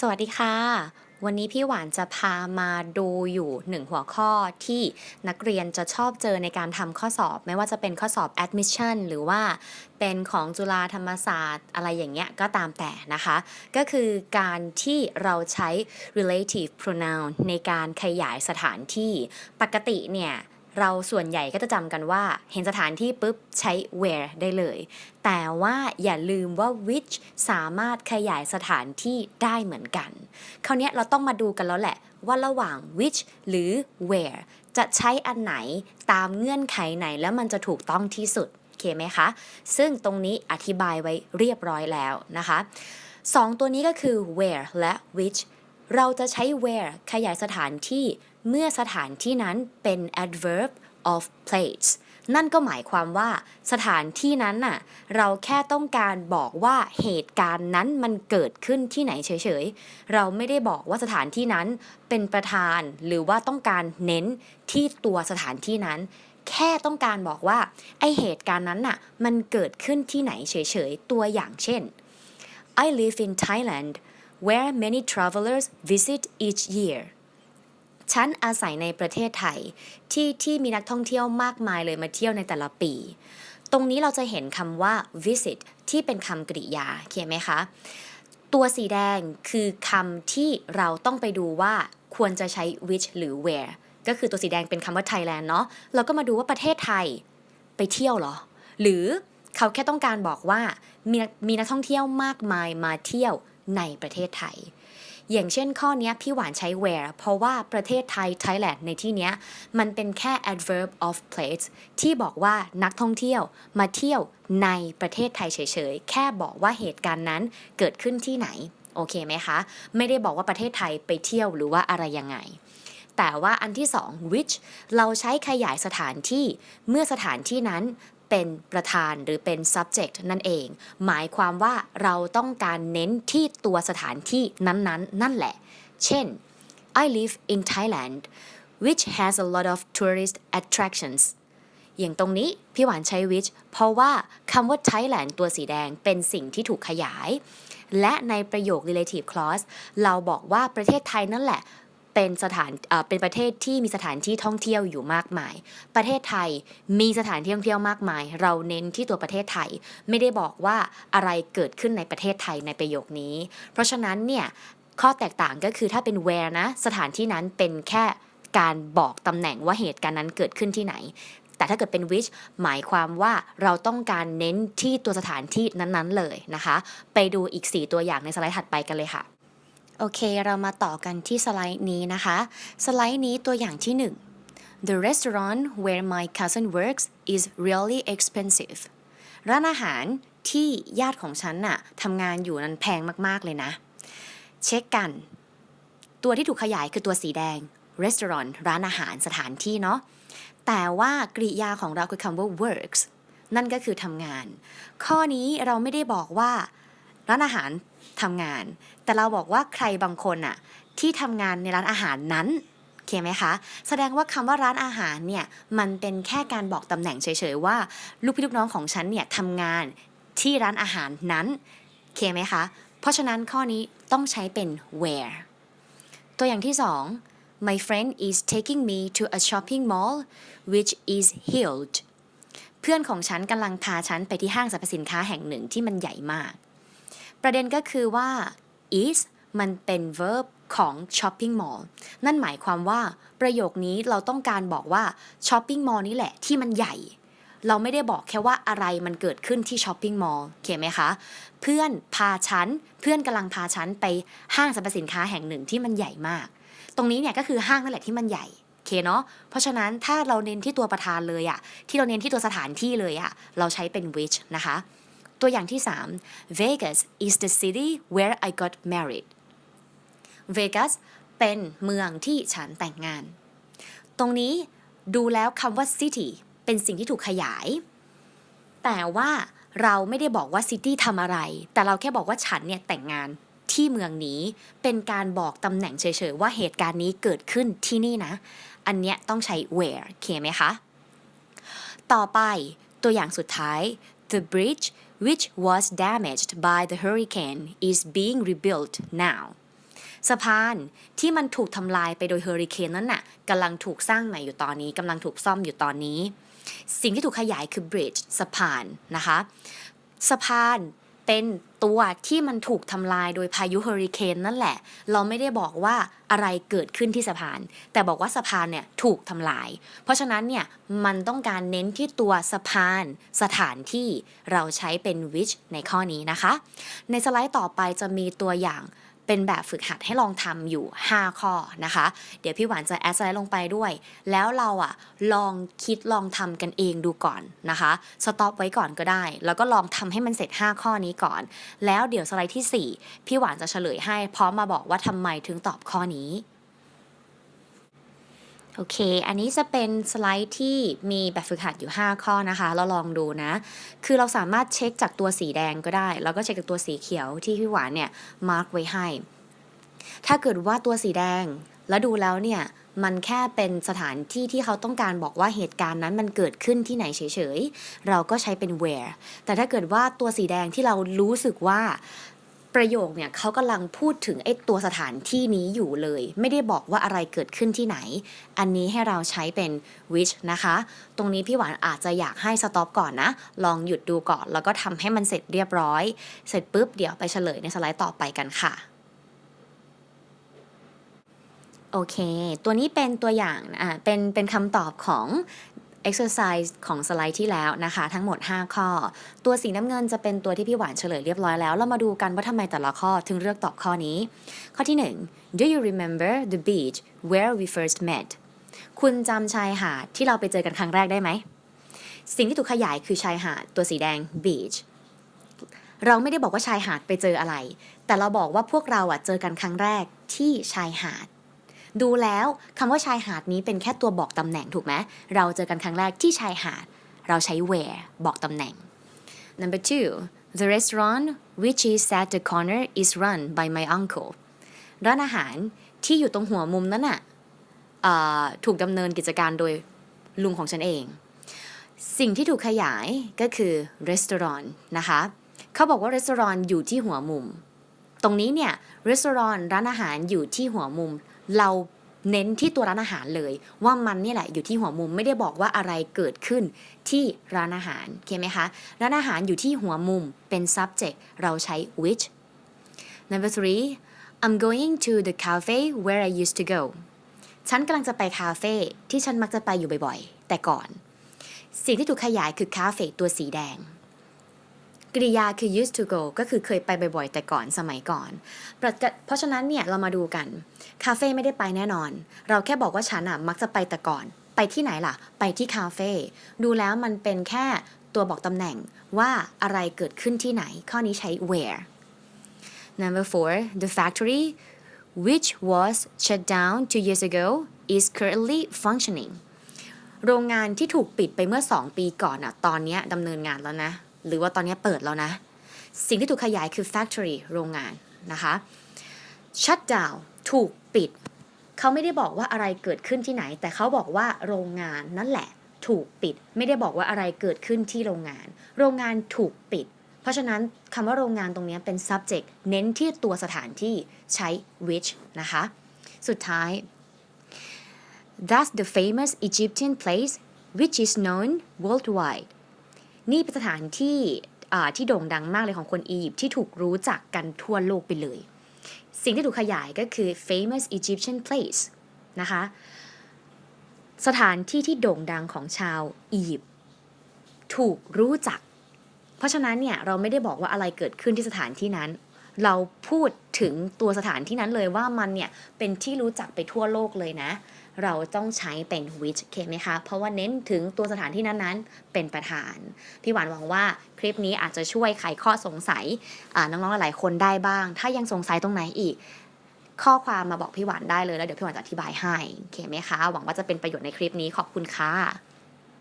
สวัสดีค่ะ วันนี้พี่หวานจะพามาดูอยู่หนึ่งหัวข้อที่นักเรียนจะชอบเจอในการทำข้อสอบ ไม่ว่าจะเป็นข้อสอบ admission หรือว่าเป็นของจุฬาธรรมศาสตร์อะไรอย่างเงี้ยก็ตามแต่นะคะ ก็คือการที่เราใช้ relative pronoun ในการขยายสถานที่ปกติเนี่ย เราส่วนใหญ่ก็จะจำกันว่า เห็นสถานที่ปุ๊บใช้ where ได้เลย แต่ว่าอย่าลืมว่า which สามารถขยายสถานที่ได้เหมือนกัน คราวนี้เราต้องมาดูกันแล้วแหละว่าระหว่าง which หรือ where จะใช้อันไหนตามเงื่อนไขไหนแล้วมันจะถูกต้องที่สุดโอเคไหมคะ ซึ่งตรงนี้อธิบายไว้เรียบร้อยแล้วนะคะสองตัวนี้ก็คือ where และ which เราจะใช้ where ขยายสถานที่ เมื่อสถานที่นั้นเป็น adverb of place นั่นก็หมายความว่าสถานที่นั้นน่ะเราแค่ต้องการบอกว่าเหตุการณ์นั้นมันเกิดขึ้นที่ไหนเฉยๆ เราไม่ได้บอกว่าสถานที่นั้นเป็นประธานหรือว่าต้องการเน้นที่ตัวสถานที่นั้น แค่ต้องการบอกว่าไอเหตุการณ์นั้นน่ะมันเกิดขึ้นที่ไหนเฉยๆ ตัวอย่างเช่น I live in Thailand where many travelers visit each year ฉันอาศัยในประเทศไทยที่ที่มีนักท่องเที่ยวมากมายเลยมาเที่ยวในแต่ละปี ตรงนี้เราจะเห็นคำว่า visit ที่เป็นคำกริยาเขียนไหมคะ ตัวสีแดงคือคำที่เราต้องไปดูว่าควรจะใช้ which หรือ where ก็คือตัวสีแดงเป็นคำว่า Thailand เนาะเราก็มาดูว่าประเทศไทยไปเที่ยวหรอ หรือเขาแค่ต้องการบอกว่ามีมีนักท่องเที่ยวมากมายมาเที่ยวในประเทศไทย อย่างเช่นข้อนี้พี่หวานใช้ where เพราะว่าประเทศไทย Thailand ในที่นี้มันเป็นแค่ adverb of place ที่บอกว่านักท่องเที่ยวมาเที่ยวในประเทศไทยเฉยๆ แค่บอกว่าเหตุการณ์นั้นเกิดขึ้นที่ไหน โอเคไหมคะ ไม่ได้บอกว่าประเทศไทยไปเที่ยวหรือว่าอะไรยังไงแต่ว่าอันที่สอง which เราใช้ขยายสถานที่ เมื่อสถานที่นั้น เป็นประธานหรือเป็น subject นั่นเอง หมายความว่าเราต้องการเน้นที่ตัวสถานที่นั้นๆนั่นแหละ เช่น I live in Thailand which has a lot of tourist attractions อย่างตรงนี้พี่หวานใช้ which เพราะว่าคำว่า Thailand ตัวสีแดงเป็นสิ่งที่ถูกขยาย และในประโยค relative clause เราบอกว่าประเทศไทยนั่นแหละ เป็นสถานเป็นประเทศที่มีสถานที่ท่องเที่ยวอยู่มากมาย ประเทศไทยมีสถานที่ท่องเที่ยวมากมาย เราเน้นที่ตัวประเทศไทย ไม่ได้บอกว่าอะไรเกิดขึ้นในประเทศไทยในประโยคนี้ เพราะฉะนั้นเนี่ยข้อแตกต่างก็คือถ้าเป็น where นะ สถานที่นั้นเป็นแค่การบอกตำแหน่งว่าเหตุการณ์นั้นเกิดขึ้นที่ไหน แต่ถ้าเกิดเป็น which หมายความว่าเราต้องการเน้นที่ตัวสถานที่นั้นๆเลยนะคะ ไปดูอีก 4 ตัวอย่างในสไลด์ถัดไปกันเลยค่ะ โอเค เรามาต่อกันที่สไลด์นี้นะคะ สไลด์นี้ตัวอย่างที่ 1 The restaurant where my cousin works is really expensive ร้านอาหารที่ญาติของฉันน่ะทำงานอยู่นั้นแพงมาก ๆ เลยนะ เช็คกัน ตัวที่ถูกขยายคือตัวสีแดง restaurant ร้านอาหารสถานที่เนาะ แต่ว่ากริยาของเราคือคำว่า works นั่นก็คือทำงาน ข้อนี้เราไม่ได้บอกว่าร้านอาหาร ทำงาน แต่เราบอกว่าใครบางคนอะที่ทำงานในร้านอาหารนั้นเคไหมคะ แสดงว่าคำว่าร้านอาหารเนี่ยมันเป็นแค่การบอกตำแหน่งเฉยๆว่า ลูกพี่ลูกน้องของฉันเนี่ยทำงานที่ร้านอาหารนั้นเคไหมคะ เพราะฉะนั้นข้อนี้ต้องใช้เป็น where ตัวอย่างที่สอง My friend is taking me to a shopping mall which is huge เพื่อนของฉันกำลังพาฉันไปที่ห้างสรรพสินค้าแห่งหนึ่งที่มันใหญ่มาก ประเด็นก็คือว่า is มันเป็น verb ของ shopping mall นั่นหมายความว่าประโยคนี้เราต้องการบอกว่า shopping mall นี่แหละที่มันใหญ่ เราไม่ได้บอกแค่ว่าอะไรมันเกิดขึ้นที่ shopping mall โอเคไหมคะ เพื่อนพาฉัน เพื่อนกำลังพาฉันไปห้างสรรพสินค้าแห่งหนึ่งที่มันใหญ่มาก ตรงนี้เนี่ยก็คือห้างนั่นแหละที่มันใหญ่เคเนาะ เพราะฉะนั้นถ้าเราเน้นที่ตัวประธานเลยอะที่เราเน้นที่ตัวสถานที่เลยอะเราใช้เป็น which นะคะ ตัวอย่างที่ 3 Vegas is the city where I got married Vegas เป็นเมืองที่ฉันแต่งงาน ตรงนี้ดูแล้วคำว่า city เป็นสิ่งที่ถูกขยาย แต่ว่าเราไม่ได้บอกว่า city ทำอะไร แต่เราแค่บอกว่าฉันเนี่ยแต่งงานที่เมืองนี้เป็นการบอกตำแหน่งเฉยๆ ว่าเหตุการณ์นี้เกิดขึ้นที่นี่นะ อันเนี้ยต้องใช้ where โอเคไหมคะ ต่อไปตัวอย่างสุดท้าย The bridge which was damaged by the hurricane is being rebuilt now สะพานที่มันถูกทำลายไปโดยเฮอริเคนนั้นน่ะกำลังถูกสร้างใหม่อยู่ตอนนี้กำลังถูกซ่อมอยู่ตอนนี้ สิ่งที่ถูกขยายคือ bridge สะพานนะคะ สะพาน เป็นตัวที่มันถูกทำลายโดยพายุเฮอริเคนนั่นแหละ เราไม่ได้บอกว่าอะไรเกิดขึ้นที่สะพาน แต่บอกว่าสะพานเนี่ยถูกทำลาย เพราะฉะนั้นเนี่ยมันต้องการเน้นที่ตัวสะพานสถานที่เราใช้เป็น which ในข้อนี้นะคะ ในสไลด์ต่อไปจะมีตัวอย่าง เป็นแบบฝึกหัดให้ลองทำอยู่ 5 ข้อนะคะ เดี๋ยวพี่หวานจะแอดสไลด์ลงไปด้วย แล้วเราอะลองคิดลองทำกันเองดูก่อนนะคะสต็อปไว้ก่อนก็ได้ แล้วก็ลองทำให้มันเสร็จ 5 ข้อนี้ก่อน แล้วเดี๋ยวสไลด์ที่ 4 พี่หวานจะเฉลยให้พร้อมมาบอกว่าทำไมถึงตอบข้อนี้ โอเค อันนี้จะเป็นสไลด์ที่มีแบบฝึกหัดอยู่ 5 ข้อนะคะ เราลองดูนะ คือเราสามารถเช็คจากตัวสีแดงก็ได้ แล้วก็เช็คจากตัวสีเขียวที่พี่หวานเนี่ยมาร์กไว้ให้ ถ้าเกิดว่าตัวสีแดงแล้วดูแล้วเนี่ยมันแค่เป็นสถานที่ที่เขาต้องการบอกว่าเหตุการณ์นั้นมันเกิดขึ้นที่ไหนเฉยๆ เราก็ใช้เป็น where แต่ถ้าเกิดว่าตัวสีแดงที่เรารู้สึกว่า ประโยคเนี่ยเขากำลังพูดถึงไอ้ตัวสถานที่นี้อยู่เลย ไม่ได้บอกว่าอะไรเกิดขึ้นที่ไหน อันนี้ให้เราใช้เป็น which นะคะ ตรงนี้พี่หวานอาจจะอยากให้สต็อปก่อนนะ ลองหยุดดูก่อน แล้วก็ทำให้มันเสร็จเรียบร้อย เสร็จปุ๊บเดี๋ยวไปเฉลยในสไลด์ต่อไปกันค่ะโอเค ตัวนี้เป็นตัวอย่างอ่าเป็น เป็นคำตอบของ exercise ของสไลด์ที่แล้วนะคะ ทั้งหมด 5 ข้อ ตัวสีน้ำเงินจะเป็นตัวที่พี่หวานเฉลยเรียบร้อยแล้ว เรามาดูกันว่าทำไมแต่ละข้อถึงเลือกตอบข้อนี้ ข้อที่ 1 Do you remember the beach where we first met คุณจำชายหาดที่เราไปเจอกันครั้งแรกได้ไหม สิ่งที่ถูกขยายคือชายหาดตัวสีแดง beach เราไม่ได้บอกว่าชายหาดไปเจออะไร แต่เราบอกว่าพวกเราอะเจอกันครั้งแรกที่ชายหาด ดูแล้วคำว่าชายหาดนี้เป็นแค่ตัวบอกตำแหน่งถูกไหมเราเจอกันครั้งแรกที่ชายหาด เราใช้ where บอกตำแหน่ง number two the restaurant which is at the corner is run by my uncle ร้านอาหารที่อยู่ตรงหัวมุมนั้นน่ะถูกดำเนินกิจการโดยลุงของฉันเอง สิ่งที่ถูกขยายก็คือ restaurant นะคะ เขาบอกว่า restaurant อยู่ที่หัวมุม ตรงนี้เนี่ย restaurant ร้านอาหารอยู่ที่หัวมุม เราเน้นที่ตัวร้านอาหารเลย ว่ามันนี่แหละอยู่ที่หัวมุมไม่ได้บอกว่าอะไรเกิดขึ้นที่ร้านอาหารโอเคไหมคะร้านอาหารอยู่ที่หัวมุมเป็น subject เราใช้ which number three I'm going to the cafe where I used to go ฉันกำลังจะไปคาเฟ่ที่ฉันมักจะไปอยู่บ่อยๆ แต่ก่อน สิ่งที่ถูกขยายคือคาเฟ่ตัวสีแดง กริยาคือ used to go ก็คือเคยไปบ่อยๆ แต่ก่อนสมัยก่อน เพราะฉะนั้นเนี่ยเรามาดูกัน คาเฟ่ไม่ได้ไปแน่นอน เราแค่บอกว่าฉันอะมักจะไปแต่ก่อน ไปที่ไหนล่ะ ไปที่คาเฟ่ ดูแล้วมันเป็นแค่ตัวบอกตำแหน่งว่าอะไรเกิดขึ้นที่ไหน ข้อนี้ใช้ where number four the factory which was shut down two years ago is currently functioning โรงงานที่ถูกปิดไปเมื่อ 2 ปีก่อนอะตอนนี้ดำเนินงานแล้วนะ หรือว่าตอนนี้เปิดแล้วนะ สิ่งที่ถูกขยายคือ factory โรงงานนะคะ shut down ถูกปิด เขาไม่ได้บอกว่าอะไรเกิดขึ้นที่ไหน แต่เขาบอกว่าโรงงานนั่นแหละ ถูกปิด ไม่ได้บอกว่าอะไรเกิดขึ้นที่โรงงาน โรงงานถูกปิด เพราะฉะนั้นคำว่าโรงงานตรงนี้เป็น subject เน้นที่ตัวสถานที่ใช้ which นะคะ สุดท้าย That's the famous Egyptian place which is known worldwide นี่เป็นสถานที่ที่โด่งดังมากเลยของคนอียิปต์ที่ถูกรู้จักกันทั่วโลกไปเลย สิ่งที่ถูกขยายก็คือ famous Egyptian place นะคะสถานที่ที่โด่งดังของชาวอียิปต์ถูกรู้จัก เพราะฉะนั้นเนี่ยเราไม่ได้บอกว่าอะไรเกิดขึ้นที่สถานที่นั้น เราพูดถึงตัวสถานที่นั้นเลยว่ามันเนี่ยเป็นที่รู้จักไปทั่วโลกเลยนะ เราต้องใช้เป็น which โอเคไหมคะ เพราะว่าเน้นถึงตัวสถานที่นั้นๆ เป็นประธาน พี่หวานหวังว่าคลิปนี้อาจจะช่วยไขข้อสงสัยน้องๆ หลายๆ คนได้บ้าง ถ้ายังสงสัยตรงไหนอีก ข้อความมาบอกพี่หวานได้เลยแล้วเดี๋ยวพี่หวานจะอธิบายให้ โอเคไหมคะ หวังว่าจะเป็นประโยชน์ในคลิปนี้ขอบคุณค่ะ